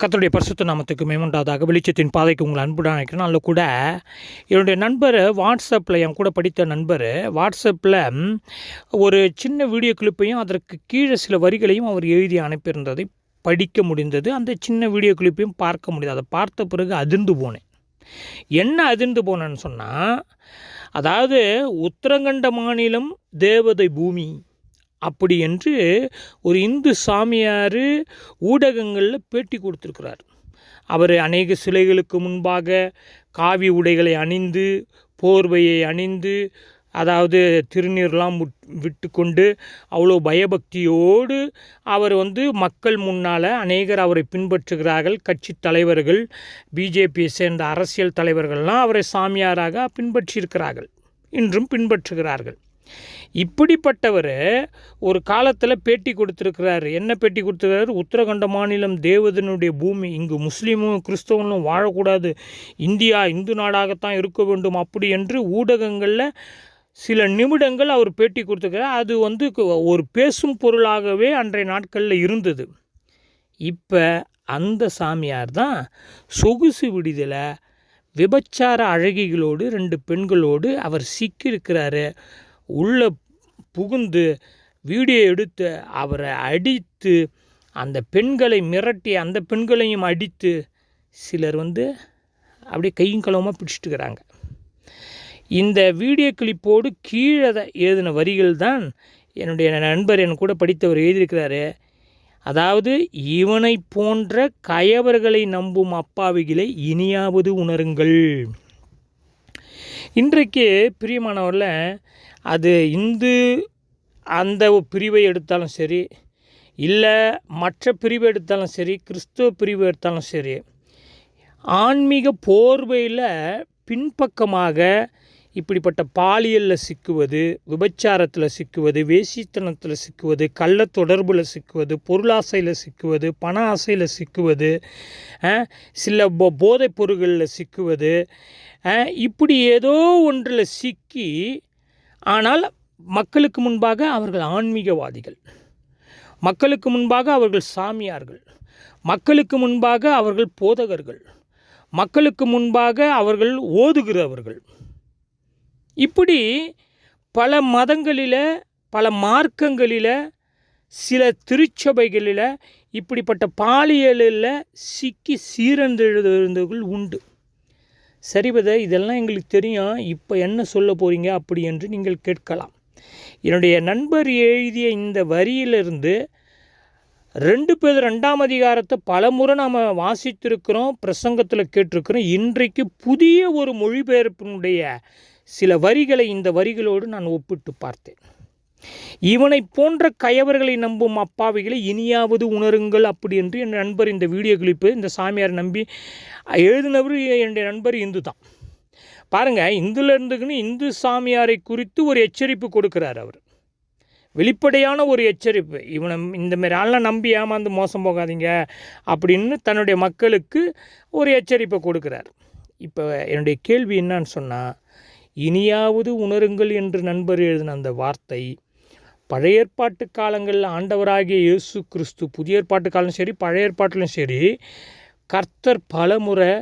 கத்தருடைய பரிசுத்த நாமத்துக்கு மேம்பட்டாதாக வெளிச்சத்தின் பாதைக்கு உங்களை அன்புடன் நினைக்கிறேன் அதில் கூட என்னுடைய நண்பர் வாட்ஸ்அப்பில் என் கூட படித்த நண்பர் வாட்ஸ்அப்பில் ஒரு சின்ன வீடியோ கிளிப்பையும் அதற்கு கீழே சில வரிகளையும் அவர் எழுதி அனுப்பியிருந்ததை படிக்க முடிந்தது. அந்த சின்ன வீடியோ கிளிப்பையும் பார்க்க முடியுது அதை பார்த்த பிறகு அதிர்ந்து போனேன். என்ன அதிர்ந்து போனேன்னு சொன்னால் அதாவது உத்தரகண்ட மாநிலம் தேவதை பூமி. அப்படி என்று ஒரு இந்து சாமியார் ஊடகங்களில் பேட்டி கொடுத்துருக்கிறார். அவர் அநேக சிலைகளுக்கு முன்பாக காவி உடைகளை அணிந்து போர்வையை அணிந்து அதாவது திருநீர்லாம் விட்டு கொண்டு அவ்வளோ பயபக்தியோடு அவர் வந்து மக்கள் முன்னால் அநேகர் அவரை பின்பற்றுகிறார்கள். கட்சி தலைவர்கள் பிஜேபியை சேர்ந்த அரசியல் தலைவர்கள்லாம் அவரை சாமியாராக பின்பற்றியிருக்கிறார்கள். இன்றும் பின்பற்றுகிறார்கள். இப்படிப்பட்டவர் ஒரு காலத்தில் பேட்டி கொடுத்துருக்கிறாரு. என்ன பேட்டி கொடுத்துருக்காரு உத்தரகண்ட மாநிலம் தேவதனுடைய பூமி. இங்கு முஸ்லீமும் கிறிஸ்தவனும் வாழக்கூடாது. இந்தியா இந்து நாடாகத்தான் இருக்க வேண்டும் அப்படி என்று ஊடகங்களில் சில நிமிடங்கள் அவர் பேட்டி கொடுத்துருக்காரு அது வந்து ஒரு பேசும் பொருளாகவே அன்றைய நாட்களில் இருந்தது. இப்போ அந்த சாமியார் தான் சொகுசு விடுதலை விபச்சார அழகிகளோடு ரெண்டு பெண்களோடு அவர் சிக்கியிருக்கிறாரு. உள்ளே புகுந்து வீடியோ எடுத்து அவரை அடித்து அந்த பெண்களை மிரட்டி அந்த பெண்களையும் அடித்து சிலர் வந்து அப்படியே கையும் களவுமாக பிடிச்சிட்டுக்கிறாங்க இந்த வீடியோ கிளிப்போடு கீழே எழுதின வரிகள் தான் என்னுடைய நண்பர் என் கூட படித்தவர் எழுதியிருக்கிறாரு. அதாவது இவனை போன்ற கயவர்களை நம்பும் அப்பாவிகளை இனியாவது உணருங்கள். இன்றைக்கு பிரியமானவரில் அது இந்து அந்த பிரிவை எடுத்தாலும் சரி இல்லை மற்ற பிரிவு எடுத்தாலும் சரி கிறிஸ்துவ பிரிவு எடுத்தாலும் சரி ஆன்மீக போர்வையில் பின்பக்கமாக இப்படிப்பட்ட பாலியலில் சிக்குவது விபச்சாரத்தில் சிக்குவது வேசித்தனத்தில் சிக்குவது கள்ள தொடர்பில் சிக்குவது பொருளாசையில் சிக்குவது பண ஆசையில் சிக்குவது சில போ போதைப் பொருள்களில் சிக்குவது இப்படி ஏதோ ஒன்றில் சிக்கி ஆனால் மக்களுக்கு முன்பாக அவர்கள் ஆன்மீகவாதிகள். மக்களுக்கு முன்பாக அவர்கள் சாமியார்கள். மக்களுக்கு முன்பாக அவர்கள் போதகர்கள். மக்களுக்கு முன்பாக அவர்கள் ஓதுகிறவர்கள். இப்படி பல மதங்களில் பல மார்க்கங்களில் சில திருச்சபைகளில் இப்படிப்பட்ட பாலியலில் சிக்கி சீரந்தெழுதுகள் உண்டு. சரிபத இதெல்லாம் எங்களுக்கு தெரியும். இப்போ என்ன சொல்ல போகிறீங்க அப்படி என்று நீங்கள் கேட்கலாம். என்னுடைய நண்பர் எழுதிய இந்த வரியிலிருந்து ரெண்டு பேர் ரெண்டாம் அதிகாரத்தை பலமுறை நாம் வாசித்திருக்கிறோம் பிரசங்கத்தில் கேட்டிருக்கிறோம். இன்றைக்கு புதிய ஒரு மொழிபெயர்ப்பினுடைய சில வரிகளை இந்த வரிகளோடு நான் ஒப்பிட்டு பார்த்தேன். இவனை போன்ற கயவர்களை நம்பும் அப்பாவிகளை இனியாவது உணருங்கள் அப்படி என்று என் நண்பர் இந்த வீடியோ கிளிப்பு இந்த சாமியார் நம்பி எழுதினவர் என்னுடைய நண்பர் இந்து தான். பாருங்கள் இந்துல இருந்துக்குன்னு இந்து சாமியாரை குறித்து ஒரு எச்சரிப்பு கொடுக்கிறார் அவர். வெளிப்படையான ஒரு எச்சரிப்பு இவனை இந்த மாதிரி ஆள்லாம் நம்பி ஏமாந்து மோசம் போகாதீங்க அப்படின்னு தன்னுடைய மக்களுக்கு ஒரு எச்சரிப்பை கொடுக்குறார். இப்போ என்னுடைய கேள்வி என்னன்னு சொன்னால் இனியாவது உணருங்கள் என்று நண்பர் எழுதின அந்த வார்த்தை பழைய ஏற்பாட்டு காலங்களில் ஆண்டவராகிய இயேசு கிறிஸ்து புதிய ஏற்பாட்டு காலம் சரி பழைய ஏற்பாட்டிலும் சரி கர்த்தர் பலமுறை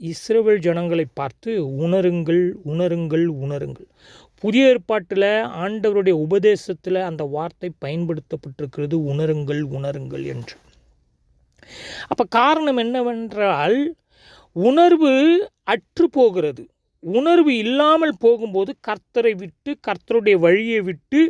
இஸ்ரவேல் ஜனங்களை பார்த்து உணருங்கள் உணருங்கள் உணருங்கள். புதிய ஏற்பாட்டில் ஆண்டவருடைய உபதேசத்தில் அந்த வார்த்தை பயன்படுத்தப்பட்டிருக்கிறது உணருங்கள் உணருங்கள் என்று. அப்போ காரணம் என்னவென்றால் உணர்வு அற்று போகிறது. உணர்வு இல்லாமல் போகும்போது கர்த்தரை விட்டு கர்த்தருடைய வழியை விட்டு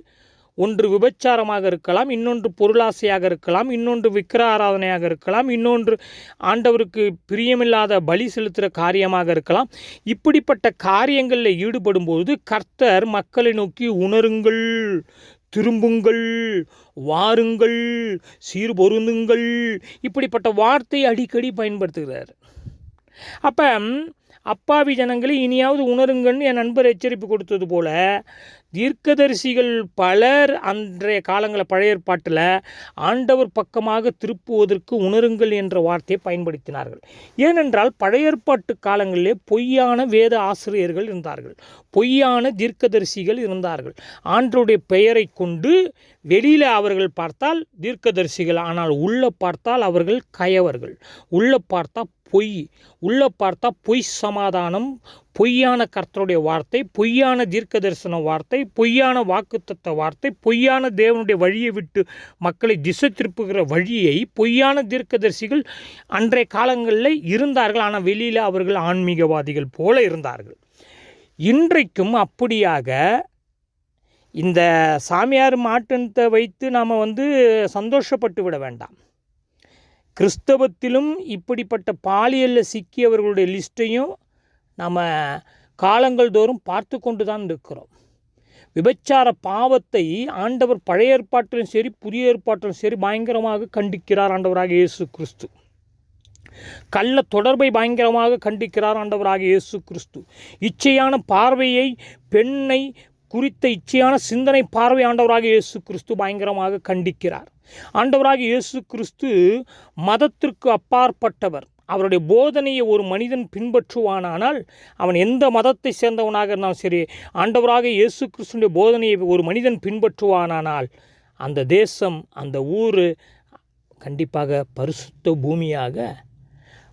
ஒன்று விபச்சாரமாக இருக்கலாம் இன்னொன்று பொருளாசையாக இருக்கலாம் இன்னொன்று விக்கிர ஆராதனையாக இருக்கலாம் இன்னொன்று ஆண்டவருக்கு பிரியமில்லாத பலி செலுத்துகிற காரியமாக இருக்கலாம். இப்படிப்பட்ட காரியங்களில் ஈடுபடும்போது கர்த்தர் மக்களை நோக்கி உணருங்கள் திரும்புங்கள் வாருங்கள் சீர்பொருந்துங்கள் இப்படிப்பட்ட வார்த்தையை அடிக்கடி பயன்படுத்துகிறார். அப்போ அப்பாவி ஜனங்களை இனியாவது உணருங்கன்னு என் நண்பர் எச்சரிப்பு கொடுத்தது போல தீர்க்கதரிசிகள் பலர் அன்றைய காலங்களில் பழைய ஏற்பாட்டில் ஆண்டவர் பக்கமாக திருப்புவதற்கு உணருங்கள் என்ற வார்த்தையை பயன்படுத்தினார்கள். ஏனென்றால் பழைய ஏற்பாட்டு காலங்களிலே பொய்யான வேத ஆசிரியர்கள் இருந்தார்கள். பொய்யான தீர்க்கதரிசிகள் இருந்தார்கள். ஆண்டருடைய பெயரை கொண்டு வெளியில் அவர்கள் பார்த்தால் தீர்க்கதரிசிகள் ஆனால் உள்ள பார்த்தால் அவர்கள் கயவர்கள். உள்ள பார்த்தா பொய் உள்ள பார்த்தா பொய் சமாதானம் பொய்யான கர்த்தருடைய வார்த்தை பொய்யான தீர்க்க தரிசன வார்த்தை பொய்யான வாக்குத்தத்த வார்த்தை பொய்யான தேவனுடைய வழியை விட்டு மக்களை திசை திருப்புகிற வழியை பொய்யான தீர்க்கதரிசிகள் அன்றைய காலங்களில் இருந்தார்கள். ஆனால் வெளியில் அவர்கள் ஆன்மீகவாதிகள் போல இருந்தார்கள். இன்றைக்கும் அப்படியாக இந்த சாமியார் மாட்டத்தை வைத்து நாம் வந்து சந்தோஷப்பட்டு விட வேண்டாம். கிறிஸ்தவத்திலும் இப்படிப்பட்ட பாலியலில் சிக்கியவர்களுடைய லிஸ்ட்டையும் நம்ம காலங்கள் தோறும் பார்த்து கொண்டு தான் இருக்கிறோம். விபச்சார பாவத்தை ஆண்டவர் பழைய ஏற்பாட்டிலும் சரி புதிய ஏற்பாட்டிலும் சரி பயங்கரமாக கண்டிக்கிறார் ஆண்டவராக இயேசு கிறிஸ்து. கள்ள தொடர்பை பயங்கரமாக கண்டிக்கிறார் ஆண்டவராக இயேசு கிறிஸ்து. இச்சையான பார்வையை பெண்ணை குறித்த இச்சையான சிந்தனை பார்வை ஆண்டவராக இயேசு கிறிஸ்து பயங்கரமாக கண்டிக்கிறார். ஆண்டவராக இயேசு கிறிஸ்து மதத்திற்கு அப்பாற்பட்டவர். அவருடைய போதனையை ஒரு மனிதன் பின்பற்றுவானானால் அவன் எந்த மதத்தை சேர்ந்தவனாக இருந்தாலும் சரி ஆண்டவராக இயேசு கிறிஸ்துடைய போதனையை ஒரு மனிதன் பின்பற்றுவானானால் அந்த தேசம் அந்த ஊர் கண்டிப்பாக பரிசுத்த பூமியாக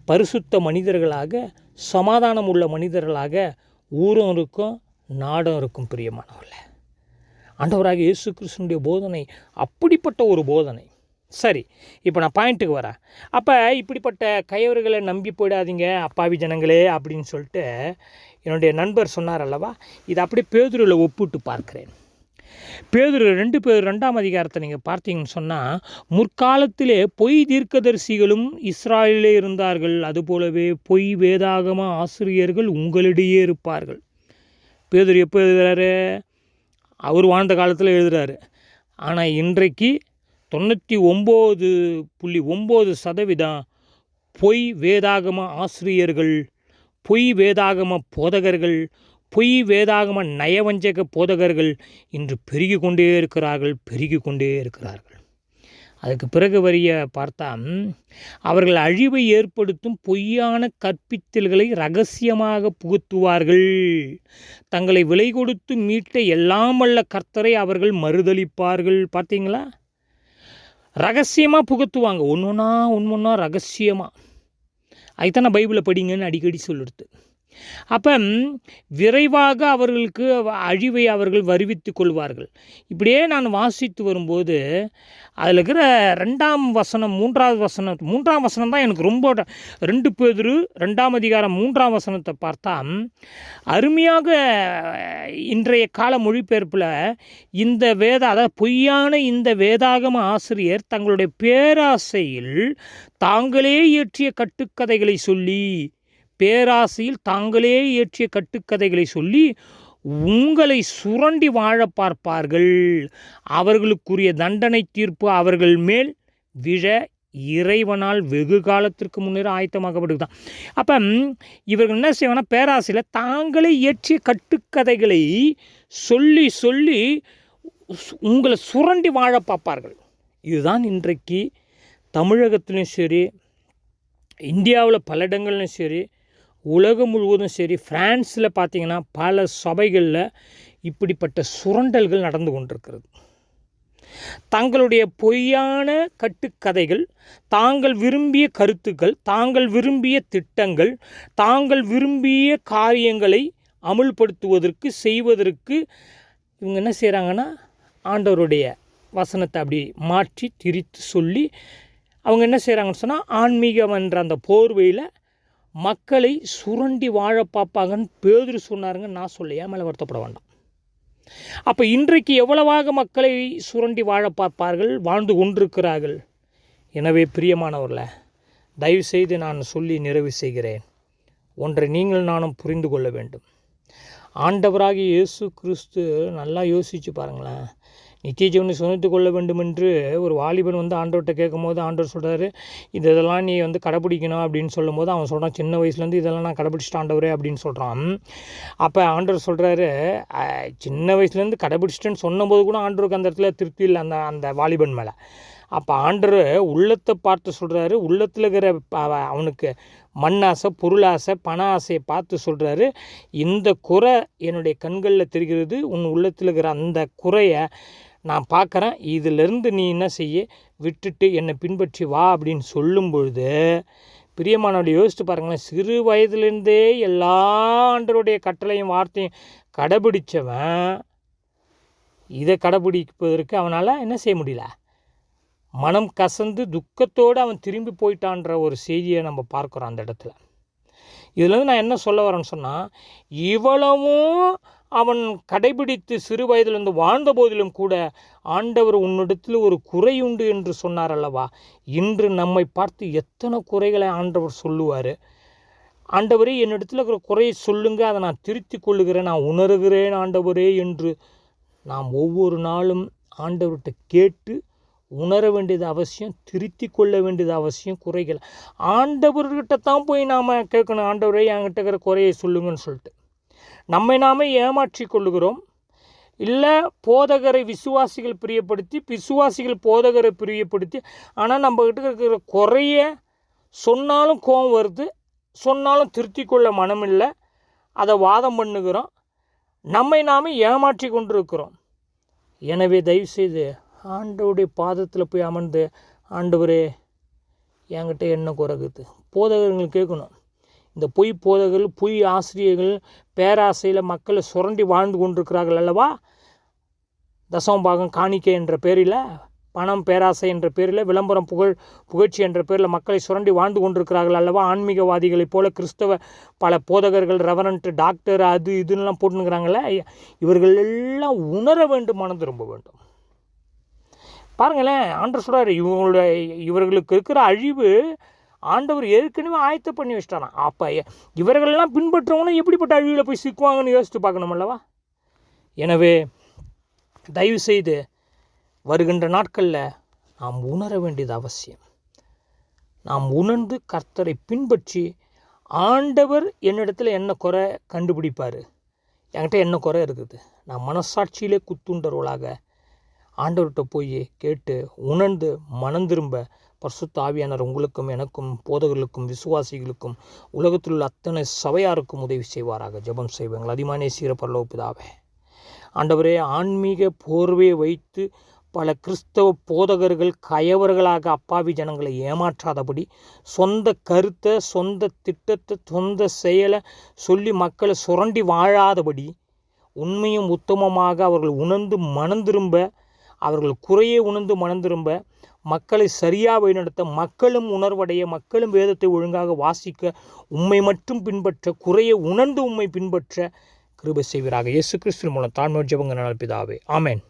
பரிசுத்த மனிதர்களாக சமாதானம் உள்ள மனிதர்களாக ஊரும் இருக்கும் நாடும் இருக்கும் பிரியமானவர்கள். ஆண்டவராக இயேசு கிறிஸ்துனுடைய போதனை அப்படிப்பட்ட ஒரு போதனை. சரி இப்போ நான் பாயிண்ட்டுக்கு வரேன். அப்போ இப்படிப்பட்ட கையவர்களை நம்பி போயிடாதீங்க அப்பாவி ஜனங்களே அப்படின்னு சொல்லிட்டு என்னுடைய நண்பர் சொன்னார் அல்லவா? இதை அப்படியே பேதுருவில் ஒப்பிட்டு பார்க்கிறேன். பேதுரு ரெண்டு பேர் ரெண்டாம் அதிகாரத்தை நீங்கள் பார்த்தீங்கன்னு சொன்னால் முற்காலத்திலே பொய் தீர்க்கதரிசிகளும் இஸ்ராயலிலே இருந்தார்கள். அதுபோலவே பொய் வேதாகம ஆசிரியர்கள் உங்களிடையே இருப்பார்கள். பேதுரு எப்போ எழுதுகிறாரு அவர் வாழ்ந்த காலத்தில் எழுதுகிறாரு ஆனால் இன்றைக்கு தொண்ணூற்றி ஒம்பது புள்ளி ஒம்பது சதவீதம் பொய் வேதாகம ஆசிரியர்கள் பொய் வேதாகம போதகர்கள் பொய் வேதாகம நயவஞ்சக போதகர்கள் இன்று பெருகி கொண்டே இருக்கிறார்கள் பெருகி கொண்டே இருக்கிறார்கள். அதுக்கு பிறகு வரிய பார்த்தா அவர்கள் அழிவை ஏற்படுத்தும் பொய்யான கற்பித்தல்களை ரகசியமாக புகுத்துவார்கள். தங்களை விலை கொடுத்து மீட்ட எல்லாம் வல்ல கர்த்தரை அவர்கள் மறுதளிப்பார்கள் பார்த்தீங்களா? ரகசியமாக புகுத்துவாங்க. ஒன்று ஒன்றா ஒன்று ஒன்றா ரகசியமாக அதுதான் பைபிளை படிங்கன்னு அடிக்கடி சொல்லிடுது அப்போ விரைவாக அவர்களுக்கு அழிவை அவர்கள் வருவித்து கொள்வார்கள். இப்படியே நான் வாசித்து வரும்போது அதில் இருக்கிற ரெண்டாம் வசனம் மூன்றாவது வசனம் மூன்றாம் வசனம் தான் எனக்கு ரொம்ப ரெண்டு பேர் ரெண்டாம் அதிகாரம் மூன்றாம் வசனத்தை பார்த்தா அருமையாக இன்றைய கால மொழிபெயர்ப்பில் இந்த வேத அதாவது பொய்யான இந்த வேதாகம ஆசிரியர் தங்களுடைய பேராசையில் தாங்களே இயற்றிய கட்டுக்கதைகளை சொல்லி பேராசையில் தாங்களே இயற்றிய கட்டுக்கதைகளை சொல்லி உங்களை சுரண்டி வாழ பார்ப்பார்கள். அவர்களுக்குரிய தண்டனை தீர்ப்பு அவர்கள் மேல் விழ இறைவனால் வெகு காலத்திற்கு முன்னேற ஆயத்தமாகப்படுதான் அப்போ இவர்கள் என்ன செய்வாங்கன்னா பேராசையில் தாங்களே இயற்றிய கட்டுக்கதைகளை சொல்லி சொல்லி உங்களை சுரண்டி வாழ பார்ப்பார்கள். இதுதான் இன்றைக்கு தமிழகத்துலேயும் சரி இந்தியாவில் பல இடங்கள்லையும் சரி உலகம் முழுவதும் சரி ஃப்ரான்ஸில் பார்த்திங்கன்னா பல சபைகளில் இப்படிப்பட்ட சுரண்டல்கள் நடந்து கொண்டிருக்கிறது. தங்களுடைய பொய்யான கட்டுக்கதைகள் தாங்கள் விரும்பிய கருத்துக்கள் தாங்கள் விரும்பிய திட்டங்கள் தாங்கள் விரும்பிய காரியங்களை அமுல்படுத்துவதற்கு செய்வதற்கு இவங்க என்ன செய்கிறாங்கன்னா ஆண்டவருடைய வசனத்தை அப்படி மாற்றி திரித்து சொல்லி அவங்க என்ன செய்கிறாங்கன்னு சொன்னால் ஆன்மீகம் என்ற அந்த போர்வையில் மக்களை சுரண்டி வாழ பார்ப்பாங்கன்னு பேதுரு சொன்னாருங்க நான் சொல்ல ஏன் மேலே வருத்தப்பட வேண்டாம். அப்போ இன்றைக்கு எவ்வளவாக மக்களை சுரண்டி வாழ பார்ப்பார்கள் வாழ்ந்து கொண்டிருக்கிறார்கள்? எனவே பிரியமானவரில் தயவுசெய்து நான் சொல்லி நிறைவு செய்கிறேன். ஒன்றை நீங்கள் நானும் புரிந்து கொள்ள வேண்டும். ஆண்டவராகி இயேசு கிறிஸ்து நல்லா யோசித்து பாருங்களேன் நித்திய ஜீவனை சுனித்து கொள்ள வேண்டும் என்று ஒரு வாலிபன் வந்து ஆண்டவர்கிட்ட கேட்கும் போது ஆண்டவர் சொல்கிறாரு இது இதெல்லாம் நீ வந்து கடைப்பிடிக்கணும் அப்படின்னு சொல்லும்போது அவன் சொல்கிறான் சின்ன வயசுலேருந்து இதெல்லாம் நான் கடைப்பிடிச்சிட்டு ஆண்டவரே அப்படின்னு சொல்கிறான் அப்போ ஆண்டவர் சொல்கிறாரு சின்ன வயசுலேருந்து கடைப்பிடிச்சிட்டேன்னு சொன்னபோது கூட ஆண்டவருக்கு அந்த இடத்துல திருப்தி இல்லை அந்த அந்த வாலிபன் மேலே. அப்போ ஆண்டர் உள்ளத்தை பார்த்து சொல்கிறாரு உள்ளத்தில் இருக்கிற அவனுக்கு மண்ணாசை பொருளாசை பண ஆசையை பார்த்து சொல்கிறாரு இந்த குறை என்னுடைய கண்களில் தெரிகிறது. உன் உள்ளத்தில் இருக்கிற அந்த குறையை நான் பார்க்குறேன். இதிலிருந்து நீ என்ன செய்ய? விட்டுட்டு என்னை பின்பற்றி வா அப்படின்னு சொல்லும் பொழுது பிரியமானோட யோசித்து பாருங்களேன். சிறு வயதுலேருந்தே எல்லா ஆண்டருடைய கட்டளையும் வார்த்தையும் கடைபிடிச்சவன் இதை கடைபிடிப்பதற்கு அவனால் என்ன செய்ய முடியல? மனம் கசந்து துக்கத்தோடு அவன் திரும்பி போயிட்டான்ற ஒரு செய்தியை நம்ம பார்க்குறோம் அந்த இடத்துல. இதுலேருந்து நான் என்ன சொல்ல வரேன்னு சொன்னால் இவ்வளவும் அவன் கடைபிடித்து சிறு வயதிலிருந்து வாழ்ந்த போதிலும் கூட ஆண்டவர் உன்னிடத்தில் ஒரு குறை உண்டு என்று சொன்னார் அல்லவா? இன்று நம்மை பார்த்து எத்தனை குறைகளை ஆண்டவர் சொல்லுவார்? ஆண்டவரே என்னிடத்தில் இருக்கிற குறையை சொல்லுங்க அதை நான் திருத்தி கொள்ளுகிறேன் நான் உணர்கிறேன் ஆண்டவரே என்று நாம் ஒவ்வொரு நாளும் ஆண்டவர்கிட்ட கேட்டு உணர வேண்டியது அவசியம் திருத்தி கொள்ள வேண்டியது அவசியம் குறைகள். ஆண்டவர்கிட்ட தான் போய் நாம் கேட்கணும். ஆண்டவரே என்கிட்ட இருக்கிற குறையை சொல்லுங்கன்னு சொல்லிட்டு. நம்மை நாமே ஏமாற்றி கொள்ளுகிறோம். இல்லை போதகரை விசுவாசிகள் பிரியப்படுத்தி விசுவாசிகள் போதகரை பிரியப்படுத்தி ஆனால் நம்மக்கிட்ட இருக்கிற குறைய சொன்னாலும் கோபம் வருது சொன்னாலும் திருத்தி கொள்ள மனமில்லை. அதை வாதம் பண்ணுகிறோம். நம்மை நாமே ஏமாற்றி கொண்டிருக்கிறோம். எனவே தயவுசெய்து ஆண்டவருடைய பாதத்தில் போய் அமர்ந்து ஆண்டவரே என்கிட்ட என்ன குறைக்குது போதகர்கள் கேட்கணும். இந்த பொய் போதகர்கள் பொய் ஆசிரியர்கள் பேராசையில் மக்களை சுரண்டி வாழ்ந்து கொண்டிருக்கிறார்கள் அல்லவா? தசமபாகம் காணிக்கை என்ற பேரில் பணம் பேராசை என்ற பேரில் விளம்பரம் புகழ் புகழ்ச்சி என்ற பேரில் மக்களை சுரண்டி வாழ்ந்து கொண்டிருக்கிறார்கள் அல்லவா? ஆன்மீகவாதிகளைப் போல கிறிஸ்தவ பல போதகர்கள் ரெவரண்ட் டாக்டர் அது இதுன்னெலாம் போட்டுனுங்கிறாங்களே இவர்கள் எல்லாம் உணர வேண்டும் மனம் திரும்ப வேண்டும். பாருங்களேன் ஆண்டர் சொல்கிறார் இவங்களுடைய இவர்களுக்கு இருக்கிற அழிவு ஆண்டவர் ஏற்கனவே ஆயத்த பண்ணி வச்சிட்டாராம். அப்போ இவர்களெல்லாம் பின்பற்றவங்களும் எப்படிப்பட்ட அழிவில் போய் சிக்குவாங்கன்னு யோசித்து பார்க்கணும் அல்லவா? எனவே தயவு செய்து வருகின்ற நாட்களில் நாம் உணர வேண்டியது அவசியம். நாம் உணர்ந்து கர்த்தரை பின்பற்றி ஆண்டவர் என்னிடத்தில் என்ன குறை கண்டுபிடிப்பார்? என்கிட்ட என்ன குறை இருக்குது? நான் மனசாட்சியிலே குத்துண்டவர்களாக ஆண்டவர்கிட்ட போய் கேட்டு உணர்ந்து மனம் திரும்ப பரிசுத்த ஆவியானர் உங்களுக்கும் எனக்கும் போதகர்களுக்கும் விசுவாசிகளுக்கும் உலகத்தில் உள்ள அத்தனை சபையாருக்கும் உதவி செய்வாராக. ஜெபம் செய்வாங்கள் அதிமானே சீர பரலோபிதாவே ஆண்டவரே ஆன்மீக போர்வையை வைத்து பல கிறிஸ்தவ போதகர்கள் கயவர்களாக அப்பாவி ஜனங்களை ஏமாற்றாதபடி சொந்த கருத்தை சொந்த திட்டத்தை சொந்த செயலை சொல்லி மக்களை சுரண்டி வாழாதபடி உண்மையும் உத்தமமாக அவர்கள் உணர்ந்து மனம் திரும்ப அவர்கள் குறையை உணர்ந்து மனம் திரும்ப மக்களை சரியாக வழிநடத்த மக்களும் உணர்வடைய மக்களும் வேதத்தை ஒழுங்காக வாசிக்க உண்மை மட்டும் பின்பற்ற குறையை உணர்ந்து உண்மை பின்பற்ற கிருபை செய்வீராக. இயேசு கிறிஸ்துவின் மூலம் தான் ஜபங்க நலப்பிதாவே ஆமேன்.